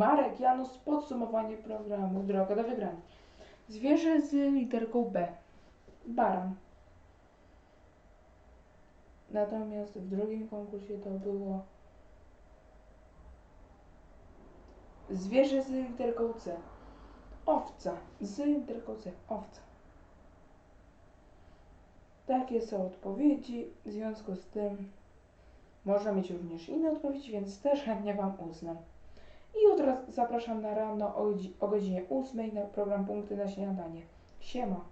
Marek Janus, podsumowanie programu Droga do wygranej. Zwierzę z literką B. Baran. Natomiast w drugim konkursie to było zwierzę z literką C. Owca. Z literką C. Owca. Takie są odpowiedzi. W związku z tym można mieć również inne odpowiedzi, więc też chętnie Wam uznam. I jutro zapraszam na rano o godzinie 8 na program Punkty na śniadanie. Siema.